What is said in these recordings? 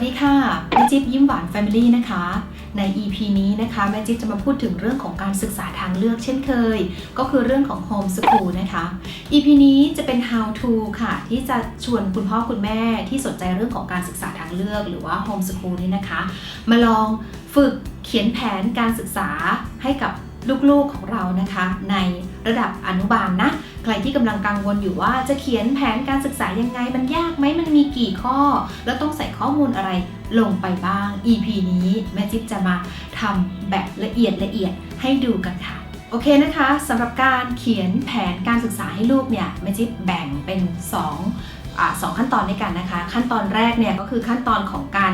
วัสดีค่ะแม่จิ๊บยิ้มหวาน Family นะคะ ใน EP นี้นะคะแม่จิ๊บจะมาพูดถึงเรื่องของการศึกษาทางเลือกเช่นเคย ก็คือเรื่องของ Home School นะคะ EP นี้จะเป็น How to ค่ะ ที่จะชวนคุณพ่อคุณแม่ที่สนใจเรื่องของการศึกษาทางเลือกหรือว่า Home School นี่นะคะ มาลองฝึกเขียนแผนการศึกษาให้กับ ลูกๆของเรานะคะในระดับอนุบาลนะใครที่กำลังกังวลอยู่ว่าจะเขียนแผนการศึกษายังไงมันยากไหมมันมีกี่ข้อ แล้วต้องใส่ข้อมูลอะไรลงไปบ้าง EP นี้แม่จิ๊บจะมาทำแบบละเอียดละเอียดให้ดูกันค่ะ โอเคนะคะสำหรับการเขียนแผนการศึกษาให้ลูกเนี่ยแม่จิ๊บแบ่งเป็น2อสองขั้นตอนด้วยกันนะคะ ขั้นตอนแรกเนี่ยก็คือขั้นตอนของการ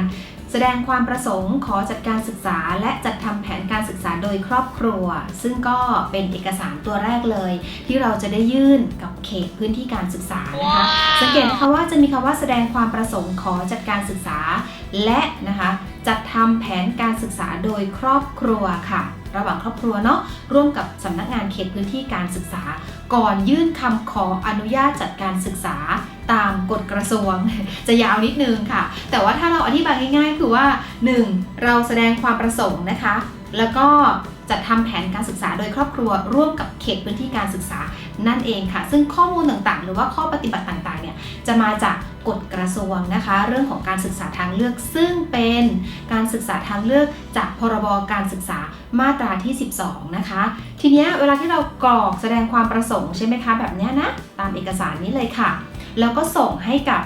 แสดงความประสงค์ขอจัดการศึกษาและจัดทำแผนการศึกษาโดยครอบครัว ซึ่งก็เป็นเอกสารตัวแรกเลย ที่เราจะได้ยื่นกับเขตพื้นที่การศึกษานะคะ สังเกตนะคะว่าจะมีคำว่าแสดงความประสงค์ขอจัดการศึกษาและนะคะ จัดทำแผนการศึกษาโดยครอบครัวค่ะ ระหว่างครอบครัวเนาะร่วมกับสำนักงานเขตพื้นที่การศึกษา ก่อนยื่นคำขออนุญาตจัดการศึกษาตามกฎกระทรวง จะยาวนิดนึงค่ะ แต่ว่าถ้าเราอธิบายง่ายๆ คือว่า 1. เราแสดงความประสงค์นะคะ แล้วก็จัดทำแผนการศึกษาโดยครอบครัวร่วมกับเขตพื้นที่การศึกษานั่นเองค่ะ ซึ่งข้อมูลต่างๆ หรือว่าข้อปฏิบัติต่างๆเนี่ยจะมาจาก กฎกระทรวงนะคะ เรื่องของการศึกษาทางเลือก ซึ่งเป็นการศึกษาทางเลือกจากพรบการศึกษามาตราที่ 12 นะคะ ทีนี้เวลาที่เรากรอกแสดงความประสงค์ใช่ไหมคะแบบนี้นะ ตามเอกสารนี้เลยค่ะ แล้วก็ส่งให้กับ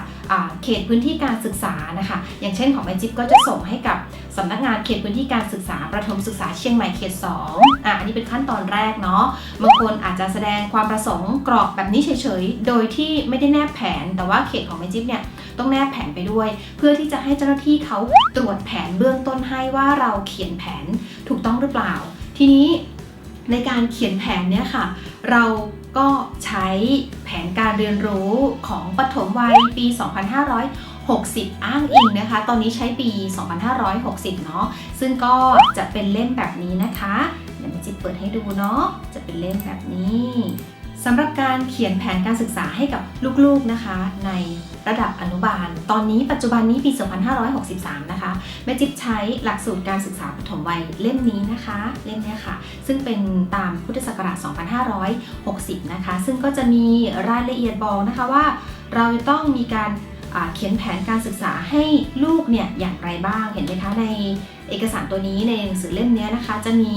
เขตพื้นที่การศึกษานะคะ อย่างเช่นของแมจิบก็จะส่งให้กับสำนักงานเขตพื้นที่การศึกษาประถมศึกษาเชียงใหม่เขต2อะอันนี้เป็นขั้นตอนแรกเนาะบางคนอาจจะแสดงความประสงค์กรอกแบบนี้เฉยๆ โดยที่ไม่ได้แนบแผน แต่ว่าเขตของแมจิบเนี่ยต้องแนบแผนไปด้วย เพื่อที่จะให้เจ้าหน้าที่เขาตรวจแผนเบื้องต้นให้ว่าเราเขียนแผนถูกต้องหรือเปล่า ทีนี้ในการเขียนแผนเนี่ยค่ะ เรา ก็ใช้แผนการเรียนรู้ของปฐมวัยปี 2560 อ้างอิงนะคะ ตอนนี้ใช้ปี 2560 เนาะ ซึ่งก็จะเป็นเล่มแบบนี้นะคะ เดี๋ยวแม่จิ๊บเปิดให้ดูเนาะ จะเป็นเล่มแบบนี้ สำหรับการเขียนแผนการศึกษาให้กับลูกๆนะคะ ในระดับอนุบาล ตอนนี้ปัจจุบันนี้ปี 2563 นะคะแม่จิ๊บใช้หลักสูตรการศึกษาปฐมวัยเล่มนี้นะคะ เล่มนี้ค่ะ ซึ่งเป็นตามพุทธศักราช 2560 นะคะ ซึ่งก็จะมีรายละเอียดบอกนะคะว่า เราจะต้องมีการเขียนแผนการศึกษาให้ลูกเนี่ยอย่างไรบ้างเห็นไหมคะในเอกสารตัวนี้ในหนังสือเล่มนี้นะคะ จะมี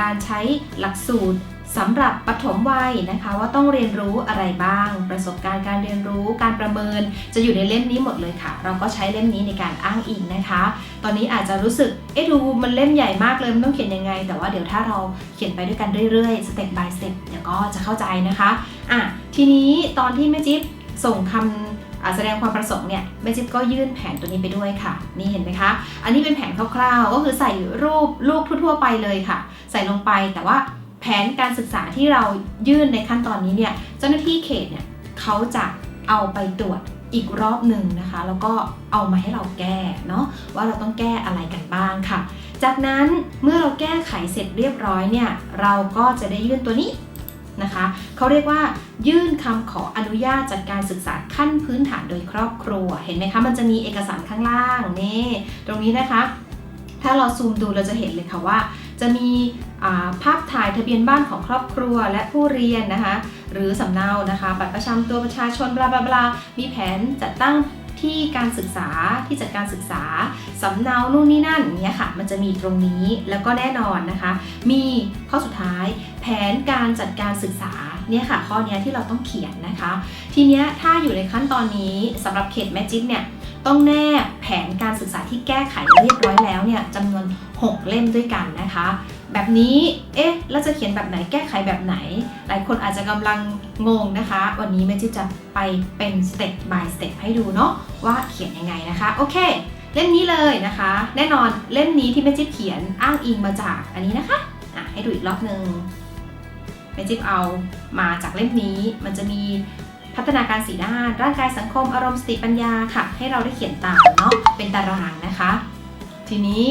การใช้หลักสูตร สำหรับปฐมวัยนะคะว่าต้องเรียนรู้อะไรบ้าง ประสบการณ์การเรียนรู้การประเมิน จะอยู่ในเล่มนี้หมดเลยค่ะ เราก็ใช้เล่มนี้ในการอ้างอิงนะคะ ตอนนี้อาจจะรู้สึกเอ๊ะดูมันเล่มใหญ่มากเลยมันต้องเขียนยังไง แต่ว่าเดี๋ยวถ้าเราเขียนไปด้วยกันเรื่อยๆสเต็ป by สเต็ปเดี๋ยวก็จะเข้าใจนะคะอะทีนี้ตอนที่แม่จิ๊บส่งคำอะแสดงความประสงค์เนี่ยแม่จิ๊บก็ยื่นแผนตัวนี้ไปด้วยค่ะ นี่เห็นไหมคะ อันนี้เป็นแผนคร่าวๆ ก็คือใส่รูปลูกทั่วๆไปเลยค่ะ ใส่ลงไปแต่ว่า แผนการศึกษาที่เรายื่นในขั้นตอนนี้เนี่ยเจ้าหน้าที่เขตเนี่ยเขาจะเอาไปตรวจอีกรอบหนึ่งนะคะ แล้วก็เอามาให้เราแก้เนาะว่าเราต้องแก้อะไรกันบ้างค่ะ จากนั้นเมื่อเราแก้ไขเสร็จเรียบร้อยเนี่ยเราก็จะได้ยื่นตัวนี้นะคะเขาเรียกว่ายื่นคำขออนุญาตจัดการศึกษาขั้นพื้นฐานโดยครอบครัว เห็นไหมคะ มันจะมีเอกสารข้างล่างนี่ตรงนี้นะคะ ถ้าเราซูมดูเราจะเห็นเลยค่ะว่า จะมี ภาพถ่ายทะเบียนบ้านของครอบครัวและผู้เรียนนะคะ หรือสำเนานะคะ บัตรประจำตัวประชาชนบลาบลาบลามีแผนจัดตั้งที่การศึกษาที่จัดการศึกษาสำเนานู่นนี่นั่นเงี้ยค่ะ มันจะมีตรงนี้แล้วก็แน่นอนนะคะ มีข้อสุดท้ายแผนการจัดการศึกษาเนี่ยค่ะ ข้อนี้ที่เราต้องเขียนนะคะ ทีนี้ถ้าอยู่ในขั้นตอนนี้สำหรับเขตแมจิกเนี่ยต้องแนบแผนการศึกษาที่แก้ไขเรียบร้อยแล้วเนี่ยจำนวน 6 เล่มด้วยกันนะคะ แบบนี้ เอ๊ะ แล้วจะเขียนแบบไหนแก้ไขแบบไหน หลายคนอาจจะกำลังงงนะคะ วันนี้แม่จิ๊บจะไปเป็นสเต็ป by สเต็ปให้ดูเนาะว่าเขียนยังไงนะคะ โอเค เล่มนี้เลยนะคะ แน่นอนเล่มนี้ที่แม่จิ๊บเขียนอ้างอิงมาจากอันนี้นะคะอะให้ดูอีกรอบหนึ่งแม่จิ๊บเอามาจากเล่มนี้ มันจะมีพัฒนาการสีด้าน ร่างกายสังคมอารมณ์สติปัญญาค่ะ ให้เราได้เขียนตามเนาะเป็นตารางนะคะ ทีนี้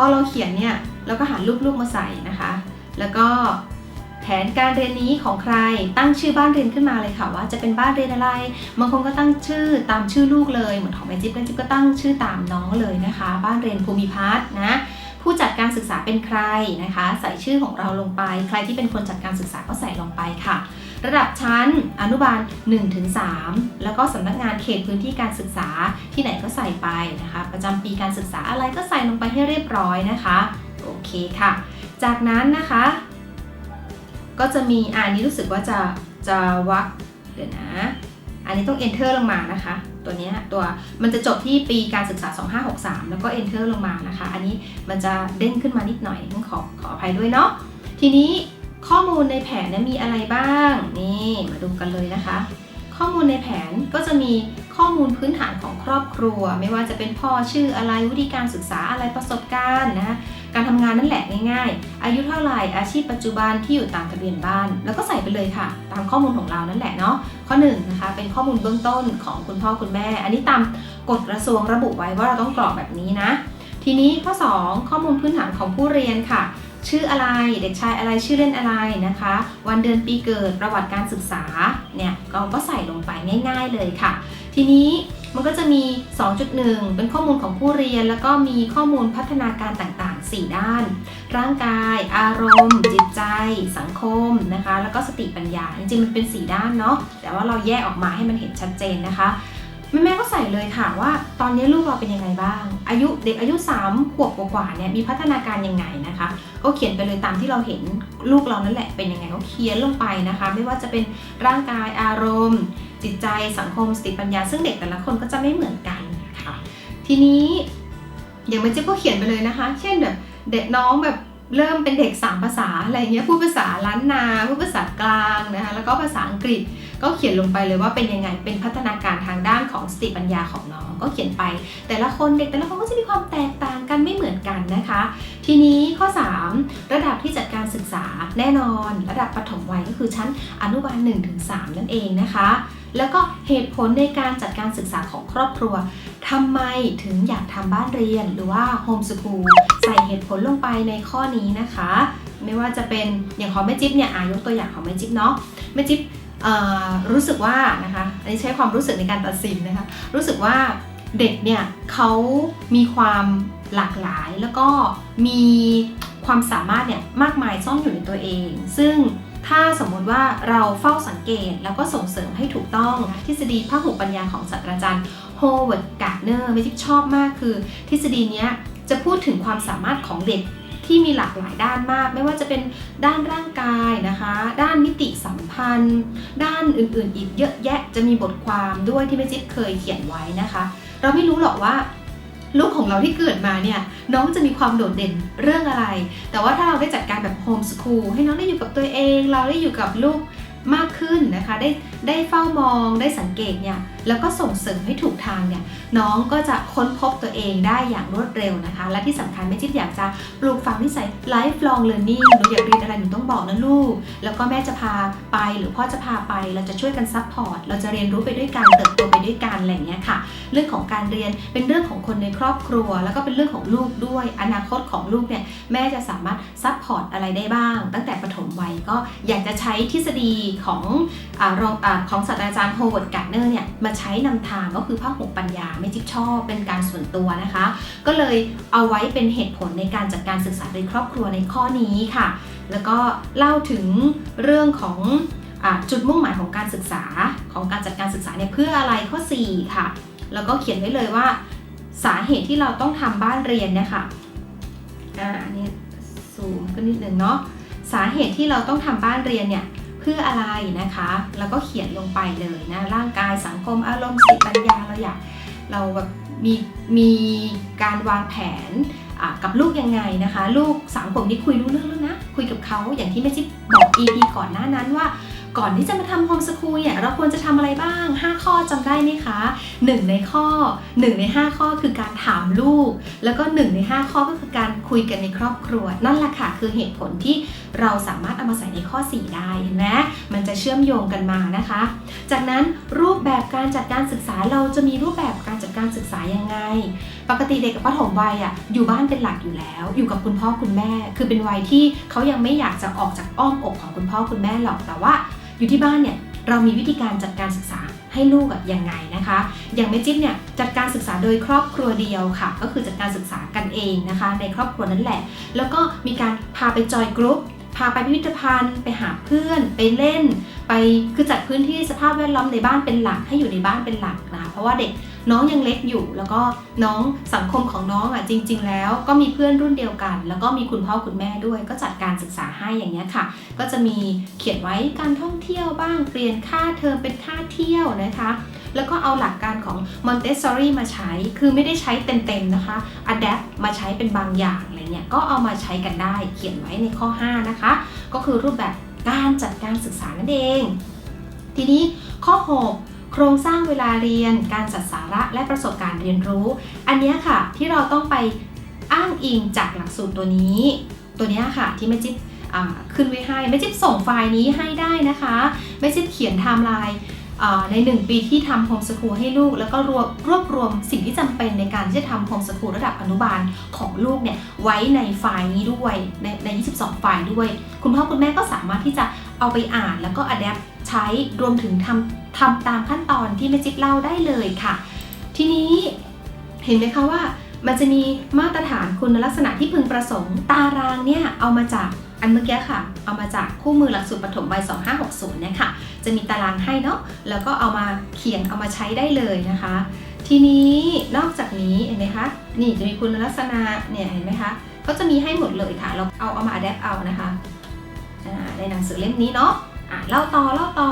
อเราเขียนเนี่ยเราก็หารูปๆมาใส่นะคะ แล้วก็แผนการเรียนนี้ของใครตั้งชื่อบ้านเรียนขึ้นมาเลยค่ะ ว่าจะเป็นบ้านเรียนอะไรบางคนก็ตั้งชื่อตามชื่อลูกเลยเหมือนของแม่จิ๊บแม่จิ๊บก็ตั้งชื่อตามน้องเลยนะคะ บ้านเรียนภูมิพัฒน์นะผู้จัดการศึกษาเป็นใครนะคะ ใส่ชื่อของเราลงไป ใครที่เป็นคนจัดการศึกษาก็ใส่ลงไปค่ะ ระดับชั้นอนุบาล 1-3 แล้วก็สำนักงานเขตพื้นที่การศึกษาที่ไหนก็ใส่ไปนะคะ ประจำปีการศึกษาอะไรก็ใส่ลงไปให้เรียบร้อยนะคะโอเคค่ะ จากนั้นนะคะ ก็จะมีอันนี้รู้สึกว่าจะจะวักเดี๋ยวนะ อันนี้ต้อง enter ลงมานะคะ ตัวเนี้ยตัวมันจะจบที่ปีการศึกษา 2563 แล้วก็ enter ลงมานะคะ อันนี้มันจะเด้งขึ้นมานิดหน่อยต้องขอขออภัยด้วยเนาะทีนี้ ข้อมูลในแผนเนี่ยมีอะไรบ้าง นี่มาดูกันเลยนะคะ ข้อมูลในแผนก็จะมีข้อมูลพื้นฐานของครอบครัว ไม่ว่าจะเป็นพ่อชื่ออะไรวิธีการศึกษาอะไรประสบการณ์นะการทำงานนั่นแหละง่ายๆ อายุเท่าไหร่อาชีพปัจจุบันที่อยู่ตามทะเบียนบ้าน แล้วก็ใส่ไปเลยค่ะ ตามข้อมูลของเรานั่นแหละเนาะข้อ1นงนะคะเป็นข้อมูลเบื้องต้นของคุณพ่อคุณแม่ อันนี้ตามกฎกระทรวงระบุไว้ว่าเราต้องกรอกแบบนี้นะ ทีนี้ข้อ 2 ข้อมูลพื้นฐานของผู้เรียนค่ะ ชื่ออะไรเด็กชายอะไรชื่อเล่นอะไรนะคะ วันเดือนปีเกิดประวัติการศึกษาเนี่ยเราก็ใส่ลงไปง่าย ๆเลยค่ะ ทีนี้มันก็จะมี 2.1 เป็นข้อมูลของผู้เรียน แล้วก็มีข้อมูลพัฒนาการต่างๆ 4 ด้าน ร่างกาย อารมณ์ จิตใจ สังคมนะคะ แล้วก็สติปัญญา จริงๆ มันเป็น 4 ด้านเนาะแต่ว่าเราแยกออกมาให้มันเห็นชัดเจนนะคะ แม่ๆก็ใส่เลยค่ะว่าตอนนี้ลูกเราเป็นยังไงบ้าง อายุเด็กอายุ3ขวบกว่าๆเนี่ยมีพัฒนาการยังไงนะคะก็เขียนไปเลยตามที่เราเห็นลูกเรานั่นแหละเป็นยังไงก็เขียนลงไปนะคะ ไม่ว่าจะเป็นร่างกายอารมณ์ จิตใจสังคมสติปัญญา ซึ่งเด็กแต่ละคนก็จะไม่เหมือนกันค่ะ ทีนี้อย่างแม่เจ๊ก็เขียนไปเลยนะคะ เช่นแบบเด็กน้องแบบเริ่มเป็นเด็กสามภาษาอะไรเงี้ยพูดภาษาล้านนาพูดภาษากลางนะคะแล้วก็ภาษาอังกฤษ ก็เขียนลงไปเลยว่าเป็นยังไงเป็นพัฒนาการทางด้านของสติปัญญาของน้องก็เขียนไป แต่ละคนเด็กแต่ละคนก็จะมีความแตกต่างกันไม่เหมือนกันนะคะ ทีนี้ข้อ 3 ระดับที่จัดการศึกษาแน่นอน ระดับปฐมวัยก็คือชั้นอนุบาล1-3 นั่นเองนะคะแล้วก็เหตุผลในการจัดการศึกษาของครอบครัวทำไมถึงอยากทำบ้านเรียนหรือว่าโฮมสคูลใส่เหตุผลลงไปในข้อนี้นะคะ ไม่ว่าจะเป็นอย่างของแม่จิ๊บเนี่ยอายกตัวอย่างของแม่จิ๊บเนาะแม่จิ๊บ รู้สึกว่านะคะอันนี้ใช้ความรู้สึกในการตัดสินนะคะรู้สึกว่าเด็กเนี่ยเขามีความหลากหลายแล้วก็มีความสามารถเนี่ยมากมายซ่อนอยู่ในตัวเอง ซึ่งถ้าสมมติว่าเราเฝ้าสังเกตแล้วก็ส่งเสริมให้ถูกต้องทฤษฎีพหุปัญญาของศาสตราจารย์โฮเวิร์ดการ์เนอร์ไม่ที่ชอบมากคือ ทฤษฎีนี้จะพูดถึงความสามารถของเด็ก ที่มีหลากหลายด้านมาก ไม่ว่าจะเป็นด้านร่างกายนะคะ ด้านมิติสัมพันธ์ ด้านอื่นๆ อีกเยอะแยะจะมีบทความด้วยที่แม่จิ๊บเคยเขียนไว้นะคะ เราไม่รู้หรอกว่าลูกของเราที่เกิดมาเนี่ยน้องจะมีความโดดเด่นเรื่องอะไร แต่ว่าถ้าเราได้จัดการแบบโฮมสคูลให้น้องได้อยู่กับตัวเอง เราได้อยู่กับลูกมากขึ้นนะคะ ได้ได้เฝ้ามองได้สังเกตเนี่ย แล้วก็ส่งเสริมให้ถูกทางเนี่ยน้องก็จะค้นพบตัวเองได้อย่างรวดเร็วนะคะ และที่สำคัญแม่จิ๊บอยากจะปลูกฝังนิสัย lifelong learning หนูอยากเรียนอะไรหนูต้องบอกนะลูก แล้วก็แม่จะพาไปหรือพ่อจะพาไป เราจะช่วยกันซัพพอร์ต เราจะเรียนรู้ไปด้วยกันเติบโตไปด้วยกันอะไรอย่างเงี้ยค่ะ เรื่องของการเรียนเป็นเรื่องของคนในครอบครัว แล้วก็เป็นเรื่องของลูกด้วย อนาคตของลูกเนี่ยแม่จะสามารถซัพพอร์ตอะไรได้บ้าง ตั้งแต่ปฐมวัยก็อยากจะใช้ทฤษฎีของอารองอาของศาสตราจารย์โฮเวิร์ดการ์เนอร์เนี่ยมาใช้นำทางก็คือภาคหกปัญญาไม่จิ๊บชอบเป็นการส่วนตัวนะคะ ก็เลยเอาไว้เป็นเหตุผลในการจัดการศึกษาในครอบครัวในข้อนี้ค่ะ แล้วก็เล่าถึงเรื่องของอจุดมุ่งหมายของการศึกษาของการจัดการศึกษาเนี่ยเพื่ออะไรข้อ 4 ค่ะ แล้วก็เขียนไว้เลยว่าสาเหตุที่เราต้องทำบ้านเรียนเนี่ยค่ะอ่าอันนี้ซูมขึ้นนิดนึงเนาะสาเหตุที่เราต้องทำบ้านเรียนเนี่ย พื่ออะไรนะคะ แล้วก็เขียนลงไปเลยนะ ร่างกายสังคมอารมณ์สติปัญญาเราอยากเราแบบมีมีการวางแผนกับลูกยังไงนะคะ ลูกสามขวบนี้คุยรู้เรื่องแล้วนะ คุยกับเขาอย่างที่แม่จิ๊บบอก EP ก่อนหน้านั้นว่า ก่อนที่จะมาทำโฮมสคูลเนี่ยเราควรจะทำอะไรบ้าง 5 ข้อจำได้ไหมคะ 1 ในข้อ 1 ใน 5 ข้อคือการถามลูก แล้วก็ 1 ใน 5 ข้อก็คือการคุยกันในครอบครัว นั่นแหละค่ะคือเหตุผลที่เราสามารถเอามาใส่ในข้อ 4 ได้เห็นไหมมันจะเชื่อมโยงกันมานะคะ จากนั้นรูปแบบการจัดการศึกษาเราจะมีรูปแบบการจัดการศึกษายังไง ปกติเด็กกับปฐมวัยอะอยู่บ้านเป็นหลักอยู่แล้ว อยู่กับคุณพ่อคุณแม่ คือเป็นวัยที่เขายังไม่อยากจะออกจากอ้อมอกของคุณพ่อคุณแม่หรอกแต่ว่า อยู่ที่บ้านเนี่ยเรามีวิธีการจัดการศึกษาให้ลูกอะยังไงนะคะ อย่างแม่จิ๊บเนี่ยจัดการศึกษาโดยครอบครัวเดียวค่ะ ก็คือจัดการศึกษากันเองนะคะ ในครอบครัวนั่นแหละ แล้วก็มีการพาไปจอยกรุ๊ป พาไปพิพิธภัณฑ์ ไปหาเพื่อน ไปเล่น ไปคือจัดพื้นที่สภาพแวดล้อมในบ้านเป็นหลักให้อยู่ในบ้านเป็นหลักนะเพราะว่าเด็กน้องยังเล็กอยู่ แล้วก็น้องสังคมของน้องอะจริง ๆ แล้วก็มีเพื่อนรุ่นเดียวกัน แล้วก็มีคุณพ่อคุณแม่ด้วย ก็จัดการศึกษาให้อย่างนี้ยค่ะ ก็จะมีเขียนไว้การท่องเที่ยวบ้าง เปลี่ยนค่าเทอมเป็นค่าเที่ยวนะคะ แล้วก็เอาหลักการของ Montessori มาใช้ คือไม่ได้ใช้เต็มๆนะคะ Adapt มาใช้เป็นบางอย่าง เงี้ยก็เอามาใช้กันได้เขียนไว้ในข้อ 5 นะคะ ก็คือรูปแบบการจัดการศึกษานั่นเอง ทีนี้ข้อ 6โครงสร้างเวลาเรียน การจัดสาระและประสบการณ์เรียนรู้ อันนี้ค่ะที่เราต้องไปอ้างอิงจากหลักสูตรตัวนี้ ตัวนี้ค่ะที่แม่จิ๊บขึ้นไว้ให้แม่จิ๊บส่งไฟล์นี้ให้ได้นะคะแม่จิ๊บเขียนไทม์ไลน์ ใน 1 ปีที่ทำโฮมส o ูลให้ลูก แล้วก็รวบรวบรวมสิ่งที่จำเป็นในการที่จะทำโฮมส o ูลระดับอนุบาลของลูกเนี่ยไว้ในไฟล์นี้ด้วยในใน 22 ไฟล์ด้วย คุณพ่อคุณแม่ก็สามารถที่จะเอาไปอ่านแล้วก็อัดแอปใช้รวมถึงทำทำตามขั้นตอนที่แม่จิ๊บเล่าได้เลยค่ะ ทีนี้เห็นไหมคะว่ามันจะมีมาตรฐานคุณลักษณะที่พึงประสงค์ตารางเนี่ยเอามาจาก อันเมื่อกี้ค่ะ เอามาจากคู่มือหลักสูตรปฐมวัย 2560เนี่ยค่ะจะมีตารางให้เนาะแล้วก็เอามาเขียนเอามาใช้ได้เลยนะคะ ทีนี้นอกจากนี้เห็นไหมคะนี่จะมีคุณลักษณะเนี่ยเห็นไหมคะก็จะมีให้หมดเลยค่ะ เราเอาเอามาอัดแอปเอานะคะในหนังสือเล่มนี้เนาะอะเล่าต่อเล่าต่อ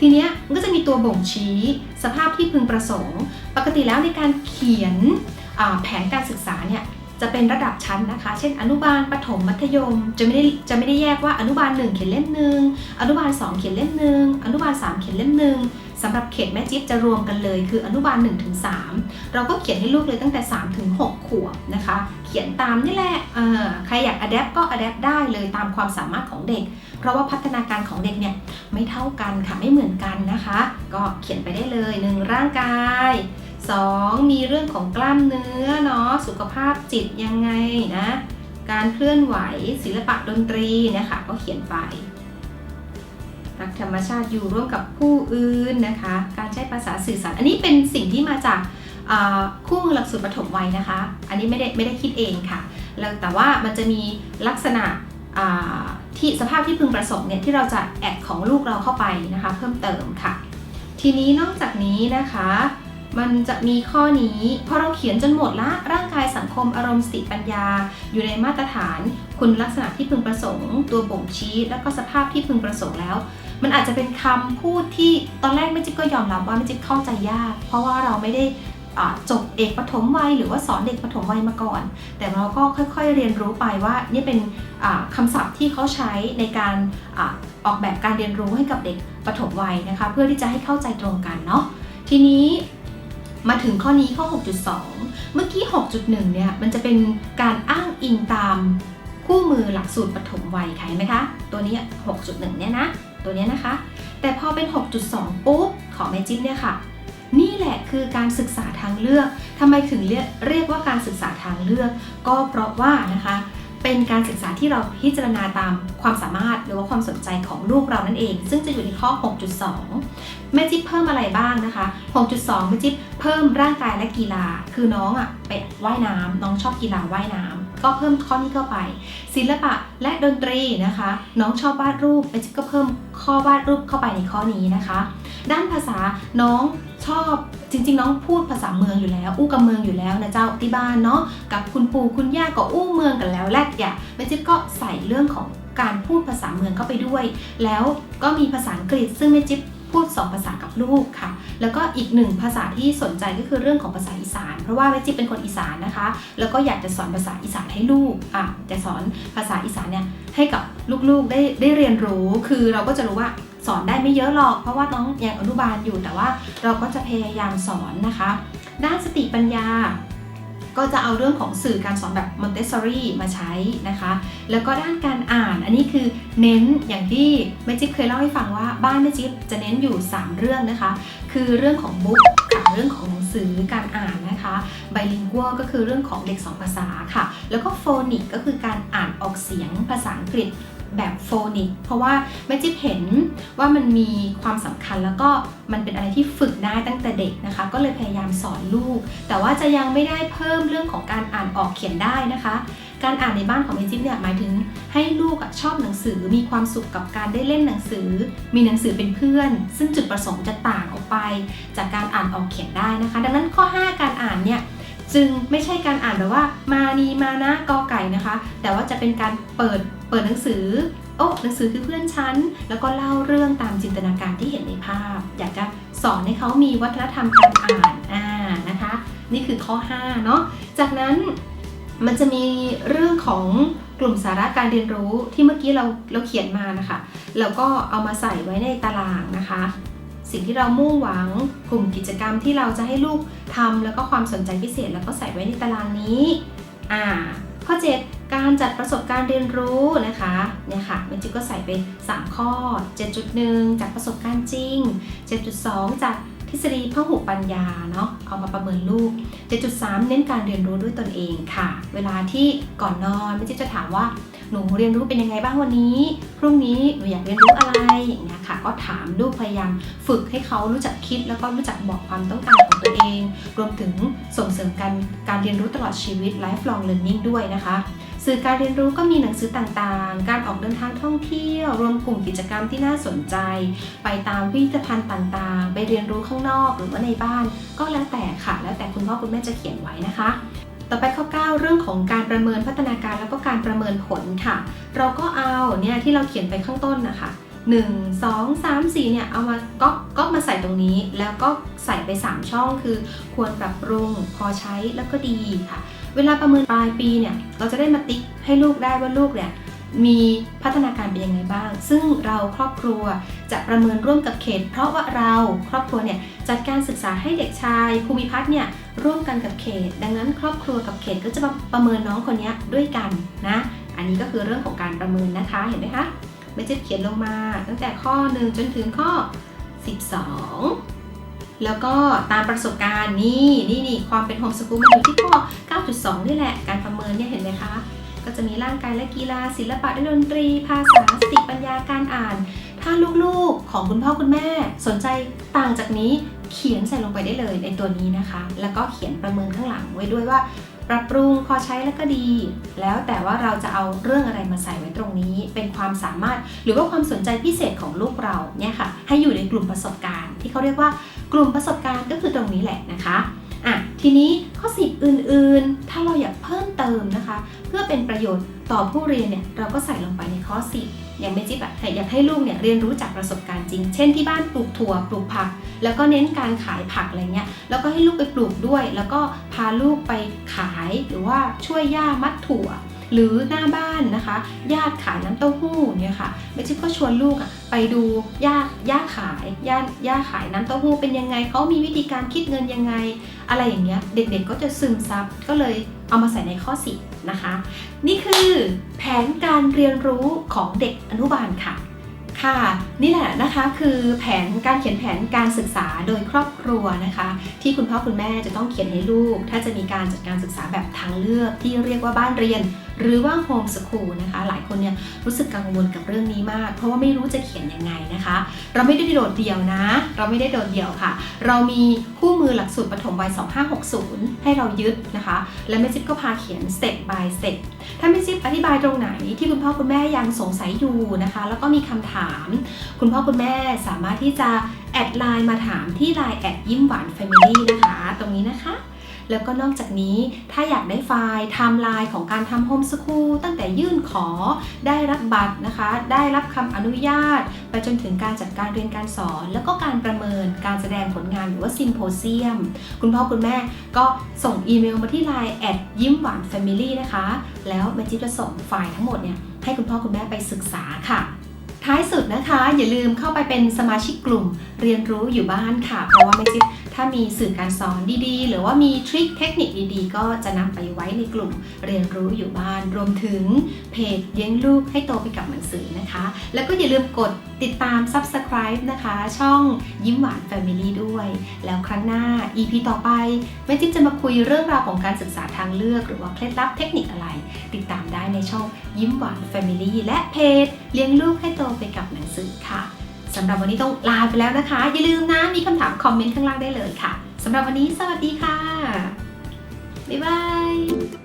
ทีเนี้ยมันก็จะมีตัวบ่งชี้สภาพที่พึงประสงค์ ปกติแล้วในการเขียนแผนการศึกษาเนี่ย จะเป็นระดับชั้นนะคะ เช่น อนุบาลประถมมัธยม จะไม่ได้จะไม่ได้แยกว่าอนุบาล 1 เขียนเล่มหนึ่งอนุบาล 2 เขียนเล่มหนึ่งอนุบาล 3 เขียนเล่มหนึ่งสำหรับเขตแม่จิ๊บจะรวมกันเลยคืออนุบาล1ถึง3เราก็เขียนให้ลูกเลยตั้งแต่3ถึง6ขวบนะคะ เขียนตามนี่แหละใครอยากอัดแอปก็อัดแอปได้เลยตามความสามารถของเด็ก เพราะว่าพัฒนาการของเด็กเนี่ยไม่เท่ากันค่ะไม่เหมือนกันนะคะ ก็เขียนไปได้เลยหนึ่งร่างกาย 2. มีเรื่องของกล้ามเนื้อเนาะสุขภาพจิตยังไงนะการเคลื่อนไหวศิลปะดนตรีนะคะก็เขียนไปรักธรรมชาติอยู่ร่วมกับผู้อื่นนะคะ การใช้ภาษาสื่อสารอันนี้เป็นสิ่งที่มาจากคู่มือหลักสูตรปฐมวัยนะคะ อันนี้ไม่ได้ไม่ได้คิดเองค่ะแล้วแต่ว่ามันจะมีลักษณะที่สภาพที่พึงประสงค์เนี่ยที่เราจะแอดของลูกเราเข้าไปนะคะ เพิ่มเติมค่ะ ทีนี้นอกจากนี้นะคะ มันจะมีข้อนี้พอเราเขียนจนหมดละร่างกายสังคมอารมณ์สติปัญญา อยู่ในมาตรฐาน คุณลักษณะที่พึงประสงค์ ตัวบ่งชี้ แล้วก็สภาพที่พึงประสงค์แล้ว มันอาจจะเป็นคำพูดที่ตอนแรกแม่จิ๊บก็ยอมรับว่าแม่จิ๊บเข้าใจยาก เพราะว่าเราไม่ได้จบเอกปฐมวัยหรือว่าสอนเด็กปฐมวัยมาก่อน แต่เราก็ค่อยๆเรียนรู้ไปว่านี่เป็นอ่าคำศัพท์ที่เขาใช้ในการอออกแบบการเรียนรู้ให้กับเด็กปฐมวัยนะคะ เพื่อที่จะให้เข้าใจตรงกันเนาะทีนี้ มาถึงข้อนี้ข้อ 6.2 เมื่อกี้ 6.1 เนี่ย มันจะเป็นการอ้างอิงตามคู่มือหลักสูตรปฐมวัยค่ะเห็นไหมคะ ตัวนี้ 6.1 เนี่ยนะ ตัวนี้นะคะ แต่พอเป็น 6.2 ปุ๊บ ของแมจิ๊บเนี่ยค่ะ นี่แหละคือการศึกษาทางเลือกทำไมถึงเรียกว่าการศึกษาทางเลือก ก็เพราะว่านะคะ เป็นการศึกษาที่เราพิจารณาตามความสามารถหรือว่าความสนใจของลูกเรานั่นเอง ซึ่งจะอยู่ในข้อ 6.2 แม่จิ๊บเพิ่มอะไรบ้างนะคะ 6.2 แม่จิ๊บเพิ่มร่างกายและกีฬา คือน้องอะ่ะไปว่ายน้ำน้องชอบกีฬาว่ายน้ำก็เพิ่มข้อนี้เข้าไป ศิลปะและดนตรีนะคะ น้องชอบวาดรูปแม่จิ๊บก็เพิ่มข้อวาดรูปเข้าไปในข้อนี้นะคะ ด้านภาษาน้องชอบ จริง ๆ น้องพูดภาษาเมืองอยู่แล้ว อู้กับเมืองอยู่แล้วนะเจ้าที่บ้านเนาะกับคุณปู่คุณย่าก็อู้เมืองกันแล้วแลกอย่าแม่จิ๊บก็ใส่เรื่องของการพูดภาษาเมืองเข้าไปด้วย แล้วก็มีภาษาอังกฤษ ซึ่งแม่จิ๊บพูด 2 ภาษากับลูกค่ะ แล้วก็อีกหนึ่งภาษาที่สนใจก็คือเรื่องของภาษาอีสาน เพราะว่าแม่จิ๊บเป็นคนอีสานนะคะ แล้วก็อยากจะสอนภาษาอีสานให้ลูกอะจะสอนภาษาอีสานเนี่ยให้กับลูกๆได้ได้เรียนรู้ คือเราก็จะรู้ว่า สอนได้ไม่เยอะหรอก เพราะว่าน้องยังอนุบาลอยู่แต่ว่าเราก็จะพยายามสอนนะคะ ด้านสติปัญญา ก็จะเอาเรื่องของสื่อการสอนแบบมอนเตสซอรี่มาใช้นะคะ แล้วก็ด้านการอ่านอันนี้คือเน้นอย่างที่แม่จิ๊บเคยเล่าให้ฟังว่าบ้านแม่จิ๊บจะเน้นอยู่ 3 เรื่องนะคะ คือเรื่องของบุ๊กค่ะเรื่องของหนังสือการอ่านนะคะไบลิงกัวก็คือเรื่องของเด็ก 2 ภาษาค่ะ แล้วก็โฟนิกก็คือการอ่านออกเสียงภาษาอังกฤษ แบบโฟนิก เพราะว่าแม่จิ๊บเห็นว่ามันมีความสำคัญแล้วก็มันเป็นอะไรที่ฝึกได้ตั้งแต่เด็กนะคะ ก็เลยพยายามสอนลูก แต่ว่าจะยังไม่ได้เพิ่มเรื่องของการอ่านออกเขียนได้นะคะ การอ่านในบ้านของแม่จิ๊บเนี่ยหมายถึงให้ลูกชอบหนังสือมีความสุขกับการได้เล่นหนังสือ มีหนังสือเป็นเพื่อน ซึ่งจุดประสงค์จะต่างออกไป จากการอ่านออกเขียนได้นะคะ ดังนั้นข้อ 5 การอ่านเนี่ย จึงไม่ใช่การอ่านแบบว่า มานีมานะกอไก่นะคะ แต่ว่าจะเป็นการเปิดเปิดหนังสือโอ้หนังสือคือเพื่อนฉัน แล้วก็เล่าเรื่องตามจินตนาการที่เห็นในภาพ อยากจะสอนให้เขามีวัฒนธรรมการอ่านอ่านะคะ นี่คือข้อ5เนาะจากนั้นมันจะมีเรื่องของกลุ่มสาระการเรียนรู้ที่เมื่อกี้เราเราเขียนมานะคะ แล้วก็เอามาใส่ไว้ในตารางนะคะ สิ่งที่เรามุ่งหวัง กลุ่มกิจกรรมที่เราจะให้ลูกทำแล้วก็ความสนใจพิเศษ แล้วก็ใส่ไว้ในตารางนี้อ่าข้อ 7 การจัดประสบการณ์เรียนรู้นะคะเนี่ยค่ะแม่จิ๊บก็ใส่ไป 3 ข้อ 7.1 จากประสบการณ์จริง 7.2 จากทฤษฎีพหุปัญญาเนาะเอามาประเมินลูก 7.3 เน้นการเรียนรู้ด้วยตนเองค่ะ เวลาที่ก่อนนอนแม่จิ๊บจะถามว่า หนูเรียนรู้เป็นยังไงบ้างวันนี้ พรุ่งนี้หนูอยากเรียนรู้อะไรอย่างเงี้ยค่ะ ก็ถามลูกพยายามฝึกให้เขารู้จักคิด แล้วก็รู้จักบอกความต้องการของตัวเอง รวมถึงส่งเสริมการการเรียนรู้ตลอดชีวิต lifelong learning ด้วยนะคะ สื่อการเรียนรู้ก็มีหนังสือต่างๆ การออกเดินทางท่องเที่ยว รวมกลุ่มกิจกรรมที่น่าสนใจ ไปตามพิพิธภัณฑ์ต่างๆ ไปเรียนรู้ข้างนอกหรือว่าในบ้าน ก็แล้วแต่ค่ะ แล้วแต่คุณพ่อคุณแม่จะเขียนไว้นะคะ ต่อไปข้อ 9 เรื่องของการประเมินพัฒนาการแล้วก็การประเมินผลค่ะ เราก็เอาเนี่ยที่เราเขียนไปข้างต้นนะคะ 1 2 3 4เนี่ยเอามาก็ก็มาใส่ตรงนี้ แล้วก็ใส่ไป 3 ช่องคือ ควรปรับปรุงพอใช้แล้วก็ดีค่ะ เวลาประเมินปลายปีเนี่ยเราจะได้มาติ๊กให้ลูกได้ว่าลูกเนี่ย มีพัฒนาการเป็นยังไงบ้าง ซึ่งเราครอบครัวจะประเมินร่วมกับเขต เพราะว่าเราครอบครัวเนี่ยจัดการศึกษาให้เด็กชายภูมิพัฒน์เนี่ยร่วมกันกับเขต ดังนั้นครอบครัวกับเขตก็จะประเมินน้องคนนี้ด้วยกันนะ อันนี้ก็คือเรื่องของการประเมินนะคะเห็นไหมคะไม่จะเขียนลงมา ตั้งแต่ข้อ 1 จนถึงข้อ 12 แล้วก็ตามประสบการณ์นี่นี่นี่ความเป็นโฮมสกูลมันอยู่ที่ข้อ 9.2 นี่แหละ การประเมินเนี่ยเห็นไหมคะ จะมีร่างกายและกีฬา ศิลปะและดนตรี ภาษาสติปัญญาการอ่าน ถ้าลูกๆของคุณพ่อคุณแม่ สนใจต่างจากนี้เขียนใส่ลงไปได้เลยในตัวนี้นะคะ แล้วก็เขียนประเมินข้างหลังไว้ด้วยว่าปรับปรุงพอใช้แล้วก็ดี แล้วแต่ว่าเราจะเอาเรื่องอะไรมาใส่ไว้ตรงนี้ เป็นความสามารถหรือว่าความสนใจพิเศษของลูกเราเนี่ยค่ะ ให้อยู่ในกลุ่มประสบการณ์ ที่เขาเรียกว่ากลุ่มประสบการณ์ก็คือตรงนี้แหละนะคะ อะทีนี้ข้อ10อื่นๆ ถ้าเราอยากเพิ่มเติมนะคะ เพื่อเป็นประโยชน์ต่อผู้เรียนเนี่ยเราก็ใส่ลงไปในข้อ10อย่างเมจิบอะอยากให้ลูกเนี่ยเรียนรู้จากประสบการณ์จริง เช่นที่บ้านปลูกถั่วปลูกผัก แล้วก็เน้นการขายผักอะไรเงี้ยแล้วก็ให้ลูกไปปลูกด้วย แล้วก็พาลูกไปขายหรือว่าช่วยย่ามัดถั่ว หรือหน้าบ้านนะคะ ญาติขายน้ำเต้าหู้เนี่ยค่ะแม่จิ๊บก็ชวนลูกอะไปดูย่าย่าติขายย่าย่าติขายน้ำเต้าหู้เป็นยังไงเขามีวิธีการคิดเงินยังไง อะไรอย่างเงี้ยเด็กๆก็จะซึมซับก็เลยเอามาใส่ในข้อ10นะคะ นี่คือแผนการเรียนรู้ของเด็กอนุบาลค่ะค่ะนี่แหละนะคะคือแผนการเขียนแผนการศึกษาโดยครอบครัวนะคะ ที่คุณพ่อคุณแม่จะต้องเขียนให้ลูก ถ้าจะมีการจัดการศึกษาแบบทางเลือกที่เรียกว่าบ้านเรียน หรือว่าโฮมสคูลนะคะ หลายคนเนี่ยรู้สึกกังวลกับเรื่องนี้มาก เพราะว่าไม่รู้จะเขียนยังไงนะคะ เราไม่ได้โดดเดี่ยวนะ เราไม่ได้โดดเดี่ยวค่ะ เรามีคู่มือหลักสูตรปฐมวัย 2560 ให้เรายึดนะคะ และแม่จิ๊บก็พาเขียน step by step ถ้าแม่จิ๊บอธิบายตรงไหนที่คุณพ่อคุณแม่ยังสงสัยอยู่นะคะ แล้วก็มีคำถาม คุณพ่อคุณแม่สามารถที่จะแอดไลน์มาถามที่ไลน์แอดยิ้มหวาน Family นะคะ ตรงนี้นะคะ แล้วก็นอกจากนี้ถ้าอยากได้ไฟล์ไทม์ไลน์ของการทำโฮมสคูลตั้งแต่ยื่นขอได้รับบัตรนะคะ ได้รับคำอนุญาต ไปจนถึงการจัดการเรียนการสอน แล้วก็การประเมินการแสดงผลงานหรือว่าซิมโพเซียม คุณพ่อคุณแม่ก็ส่งอีเมลมาที่ไลน์แอดยิ้มหวาน Family นะคะ แล้วแมจิจะส่งไฟล์ทั้งหมดเนี่ยให้คุณพ่อคุณแม่ไปศึกษาค่ะท้ายสุดนะคะ อย่าลืมเข้าไปเป็นสมาชิกกลุ่มเรียนรู้อยู่บ้านค่ะ เพราะว่าแม่จิ๊บ ถ้ามีสื่อการสอนดีๆ หรือว่ามีทริคเทคนิคดีๆ ก็จะนำไปไว้ในกลุ่มเรียนรู้อยู่บ้าน รวมถึงเพจเลี้ยงลูกให้โตไปกับหนังสือนะคะ แล้วก็อย่าลืมกดติดตาม Subscribe นะคะ ช่องยิ้มหวาน Family ด้วย แล้วครั้งหน้า EP ต่อไปแม่จิ๊บจะมาคุยเรื่องราวของการศึกษาทางเลือก หรือว่าเคล็ดลับเทคนิคอะไร ติดตามได้ในช่องยิ้มหวาน Family และเพจเลี้ยงลูกให้โตไปกับหนังสือค่ะ สำหรับวันนี้ต้องลาไปแล้วนะคะ อย่าลืมนะมีคำถามคอมเมนต์ข้างล่างได้เลยค่ะสำหรับวันนี้สวัสดีค่ะ บ๊ายบาย